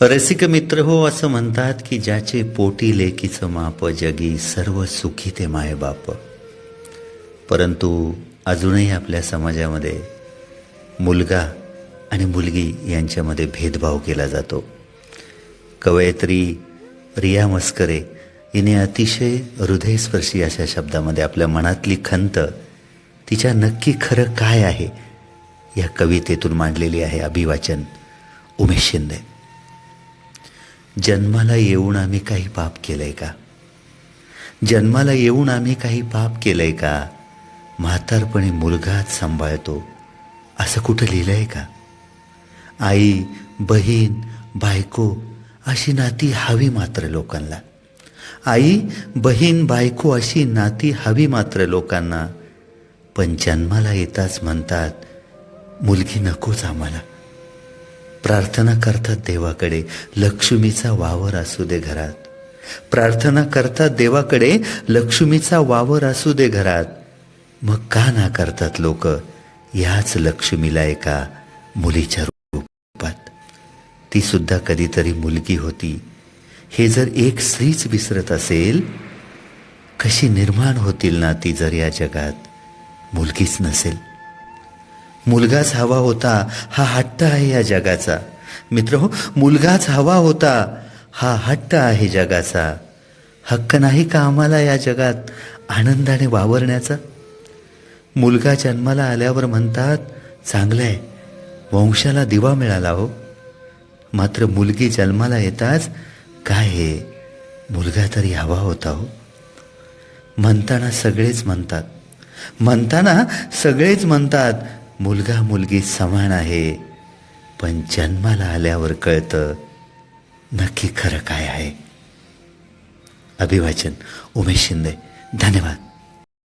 रसिक मित्र हो असं म्हणतात की ज्याचे पोटी लेकीचं माप जगी सर्व सुखी ते मायबाप परंतु अजूनही आपल्या समाजामध्ये मुलगा आणि मुलगी यांच्यामध्ये भेदभाव केला जातो. कवयित्री रिया मस्करे हिने अतिशय हृदयस्पर्शी अशा शब्दामध्ये आपल्या मनातली खंत तिच्या नक्की खरं काय आहे या कवितेतून मांडलेली आहे अभिवाचन उमेश शिंदे. जन्माला येऊन आम्ही काही पाप केलंय का? जन्माला येऊन आम्ही काही पाप केलंय का? म्हातारपणी मुलगाच सांभाळतो. असं कुठं लिहिलंय का? आई बहीण बायको अशी नाती हवी मात्र लोकांना. आई बहीण बायको अशी नाती हवी मात्र लोकांना. पण जन्माला येताच म्हणतात मुलगी नकोच आम्हाला. प्रार्थना करतात देवाकडे. लक्ष्मीचा वावर असू दे घरात. प्रार्थना करतात देवाकडे लक्ष्मीचा वावर असू दे घरात. मग का ना करतात लोक? याच लक्ष्मीला एका मुलीच्या रूपात. ती सुद्धा कधीतरी मुलगी होती. हे जर एक स्त्रीच विसरत असेल कशी निर्माण होतील ना ती जर या जगात? मुलगीच नसेल. मुलगाच हवा होता हा हट्ट आहे या जगाचा. मित्र हो मुलगाच हवा होता हा हट्ट आहे जगाचा. हक्क नाही का आम्हाला या जगात आनंदाने वावरण्याचा? मुलगा जन्माला आल्यावर म्हणतात चांगलं आहे वंशाला दिवा मिळाला हो. मात्र मुलगी जन्माला येताच काय हे? मुलगा तरी हवा होता हो. म्हणताना सगळेच म्हणतात. म्हणताना सगळेच म्हणतात मुलगा मुलगी समान आहे पण जन्माला आल्यावर कळतं नक्की खरं काय आहे. अभिवाचन उमेश शिंदे. धन्यवाद.